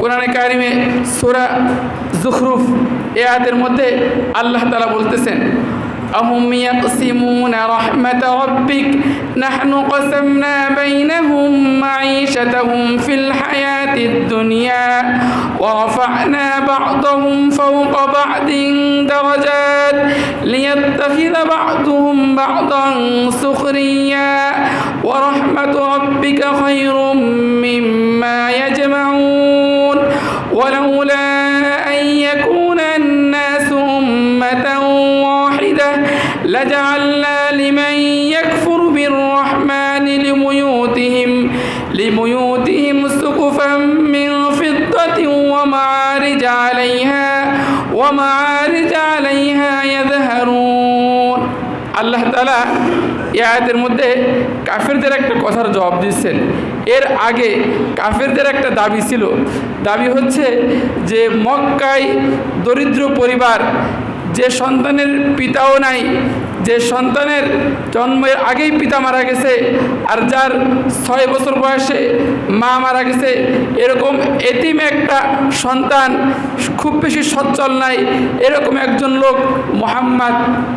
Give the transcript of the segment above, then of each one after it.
কোরআনে কারিমে সুরা জুখরুফ এ আয়াতের মধ্যে আল্লাহ তালা বলতেছেন أهم يقسمون رحمة ربك نحن قسمنا بينهم معيشتهم في الحياة الدنيا ورفعنا بعضهم فوق بعض درجات ليتخذ بعضهم بعضا سخريا ورحمة ربك خير لجعلنا لمن يكفر بالرحمن لبيوتهم لبيوتهم سقفا من فضة ومعارج عليها ومعارج عليها يظهرون আল্লাহ তালা এই আয়াতের মধ্যে কাফেরদের একটা কথার জবাব দিচ্ছেন এর আগে কাফেরদের একটা দাবি ছিল দাবি হচ্ছে যে মক্কায় দরিদ্র পরিবার যে সন্তানের পিতাও নাই যে সন্তানের জন্মের আগেই পিতা মারা গেছে আর যার ছয় বছর বয়সে মা মারা গেছে, এরকম এতিম একটা সন্তান খুব বেশি সচ্ছল নাই। এরকম একজন লোক মোহাম্মদ,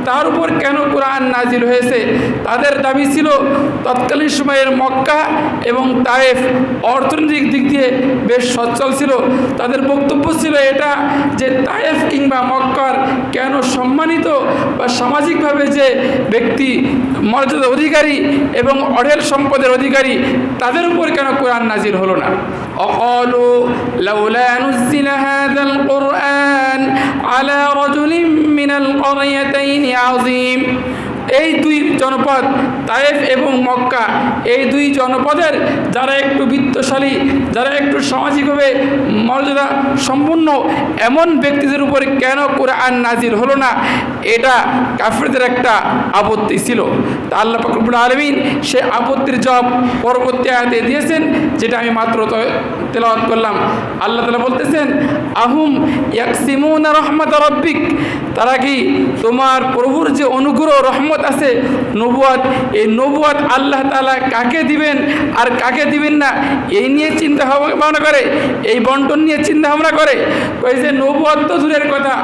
তার উপর কেন কোরআন নাজিল হয়েছে? তাদের দাবি ছিল তৎকালীন সময়ের মক্কা এবং তায়েফ অর্থনৈতিক দিক দিয়ে বেশ সচ্ছল ছিল। তাদের বক্তব্য ছিল এটা যে তায়েফ কিংবা মক্কার কেন সম্মানিত বা সামাজিকভাবে হয়েছে ব্যক্তি মর্যাদা অধিকারী এবং অঢেল সম্পদের অধিকারী, তাদের উপর কেন কোরআন নাজির হলো না? وقالوا لولا نزل هذا القرآن على رجل من القريتين عظيم এই দুই জনপদ, তায়েফ এবং মক্কা, এই দুই জনপদের যারা একটু বিত্তশালী, যারা একটু সামাজিকভাবে মর্যাদা সম্পূর্ণ এমন ব্যক্তিদের উপরে কেন কোরআন নাজির হলো না? এটা কাফেরদের একটা আপত্তি ছিল। তা আল্লাহ ফকরবুল আলমিন সে আপত্তির জব পরবর্তী আয়াতে দিয়েছেন, যেটা আমি মাত্র তেলাওয়াত করলাম। আল্লাহ তালা বলতেছেন, আহুম ইয়াকসিমুন রহমত রব্বিক? তারা কি তোমার প্রভুর যে অনুগ্রহ, রহমত আছে? নবুয়াত এই নবুয়াত আল্লাহ তালা কাকে দিবেন আর কাকে দিবেন না, এই নিয়ে চিন্তা ভাবনা করে, এই বন্টন নিয়ে চিন্তা ভাবনা করে। ওই যে নবুয়াত তো দূরের কথা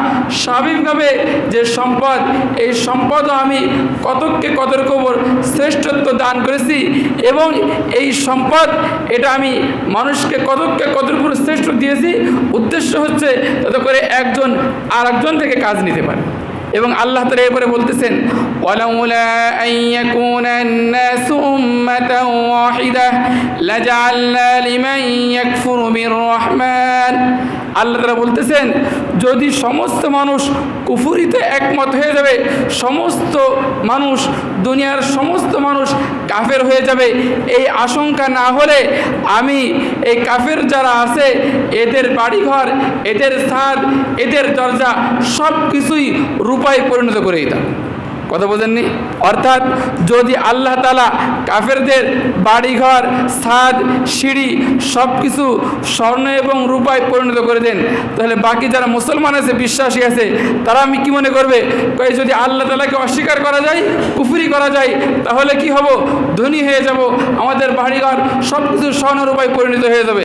স্বাভাবিকভাবে যে সম্পদ, এই সম্পদও আমি কতককে কতর কবর, শ্রেষ্ঠত্ব দান করেছি এবং এই সম্পদ, এটা আমি মানুষকে কতককে উপর শ্রেষ্ঠ দিয়েছি। উদ্দেশ্য হচ্ছে যাতে করে একজন আর একজন থেকে কাজ নিতে পারে। এবং আল্লাহ তালা এরপরে বলতেছেন ওয়ালাউলা আন ইয়াকুনা الناس উম্মাতা ওয়াহিদা লাজআলনা লিমান ইয়াকফুরু বিররহমান আল্লাহ তালা বলতেছেন যদি সমস্ত মানুষ কুফুরিতে একমত হয়ে যাবে সমস্ত মানুষ দুনিয়ার সমস্ত মানুষ কাফের হয়ে যাবে এই আশঙ্কা না হলে আমি এই কাফের যারা আছে এদের বাড়িঘর এদের ছাদ এদের দরজা সব কিছুই রূপায় পরিণত করে দিতাম কথা বোঝেননি? অর্থাৎ যদি আল্লাহ তালা কাফেরদের বাড়িঘর, ছাদ, সিঁড়ি সব কিছু স্বর্ণ এবং রূপায় পরিণত করে দেন, তাহলে বাকি যারা মুসলমান আছে, বিশ্বাসী আছে, তারা আমি কি মনে করবে? যদি আল্লাহ তালাকে অস্বীকার করা যায়, কুফুরি করা যায়, তাহলে কি হব? ধনী হয়ে যাব, আমাদের বাড়িঘর সব কিছু স্বর্ণ রূপায় পরিণত হয়ে যাবে।